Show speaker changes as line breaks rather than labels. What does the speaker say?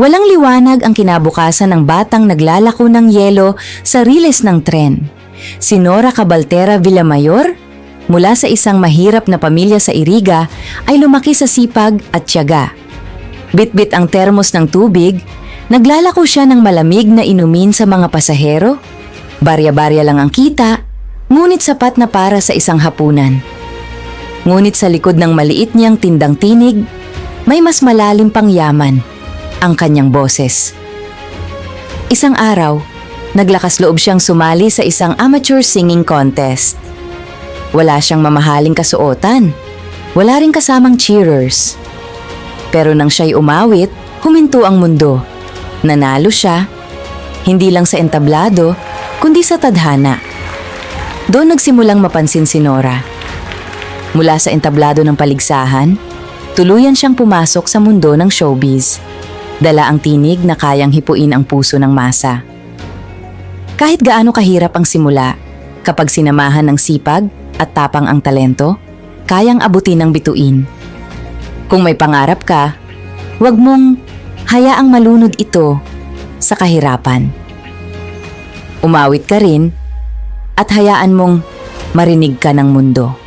Walang liwanag ang kinabukasan ng batang naglalako ng yelo sa riles ng tren. Si Nora Cabaltera Villamayor, mula sa isang mahirap na pamilya sa Iriga, ay lumaki sa sipag at tiyaga. Bitbit ang termos ng tubig, naglalako siya ng malamig na inumin sa mga pasahero. Barya-barya lang ang kita, ngunit sapat na para sa isang hapunan. Ngunit sa likod ng maliit niyang tindang tinig, may mas malalim pang yaman, ang kanyang boses. Isang araw, naglakas loob siyang sumali sa isang amateur singing contest. Wala siyang mamahaling kasuotan. Wala ring kasamang cheerers. Pero nang siya'y umawit, huminto ang mundo. Nanalo siya, hindi lang sa entablado, kundi sa tadhana. Doon nagsimulang mapansin si Nora. Mula sa entablado ng paligsahan, tuluyan siyang pumasok sa mundo ng showbiz. Dala ang tinig na kayang hipuin ang puso ng masa. Kahit gaano kahirap ang simula, kapag sinamahan ng sipag at tapang ang talento, kayang abutin ng bituin. Kung may pangarap ka, huwag mong hayaang malunod ito sa kahirapan. Umawit ka rin at hayaan mong marinig ka ng mundo.